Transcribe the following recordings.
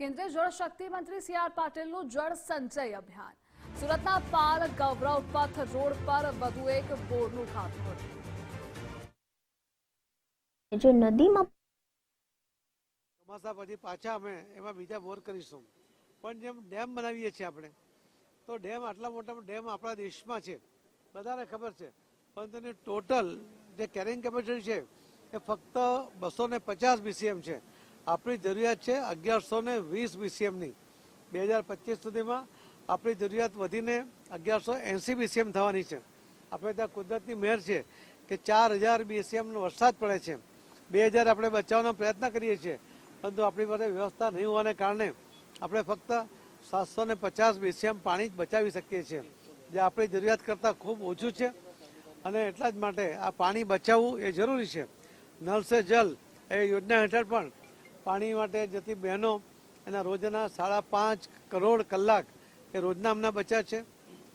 કેન્દ્રીય જળશક્તિ મંત્રી C R પાટીલનું જળ સંચય અભિયાન. સુરતના પાલ ગૌરવ પથ રોડ પર વધુ એક બોરનું ખાતું જો નદીમાં ચોમાસા પછી પાછા અમે એમાં બીજા બોર કરીશું. પણ જેમ ડેમ બનાવીએ છીએ આપણે તો ડેમ આટલા મોટા ડેમ આપણા દેશમાં છે. બધાને ખબર છે. પણ તેની ટોટલ જે કેરિંગ કેપેસિટી છે એ ફક્ત બસો ને પચાસ બીસીએમ છે. આપણી જરૂરિયાત છે અગિયારસો ને વીસ બીસીએમની બે હજાર પચીસ સુધીમાં આપણી જરૂરિયાત વધીને અગિયારસો એંસી બીસીએમ થવાની છે. આપણે ત્યાં કુદરતની મહેર છે કે ચાર હજાર બીસીએમનો વરસાદ પડે છે. બે હજાર આપણે બચાવવાનો પ્રયત્ન કરીએ છીએ, પરંતુ આપણી પાસે વ્યવસ્થા નહીં હોવાને કારણે આપણે ફક્ત સાતસો ને પચાસ બીસીએમ પાણી જ બચાવી શકીએ છીએ. જે આપણી જરૂરિયાત કરતાં ખૂબ ઓછું છે અને એટલા જ માટે આ પાણી બચાવવું એ જરૂરી છે. નલ સે જલ એ યોજના હેઠળ પણ પાણી માટે જતી બહેનો એના રોજના સાડા પાંચ કરોડ કલાક એ રોજના અમના બચ્યા છે.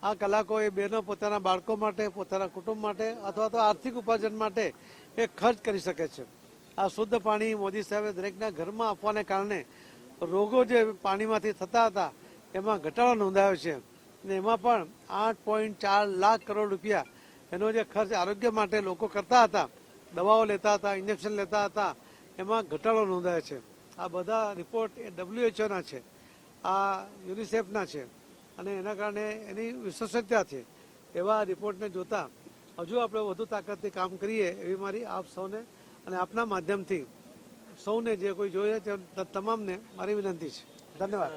આ કલાકો એ બહેનો પોતાના બાળકો માટે, પોતાના કુટુંબ માટે અથવા તો આર્થિક ઉપાર્જન માટે એ ખર્ચ કરી શકે છે. આ શુદ્ધ પાણી મોદી સાહેબે દરેકના ઘરમાં આપવાને કારણે રોગો જે પાણીમાંથી થતા હતા, એમાં ઘટાડો નોંધાયો છે. ને એમાં પણ આઠ પોઈન્ટ ચાર લાખ કરોડ રૂપિયા એનો જે ખર્ચ આરોગ્ય માટે લોકો કરતા હતા. દવાઓ લેતા હતા, ઇન્જેક્શન લેતા હતા એમાં ઘટાડો નોંધાયો છે. આ બધા રિપોર્ટ એ ડબ્લ્યુએચઓના છે. આ યુનિસેફના છે. અને એના કારણે એની વિશ્વસનીયતા છે. એવા રિપોર્ટને જોતા હજુ આપણે વધુ તાકાતથી કામ કરીએ એવી મારી આપ સૌને અને આપના માધ્યમથી સૌને જે કોઈ જોઈએ તે તમામને મારી વિનંતી છે. ધન્યવાદ.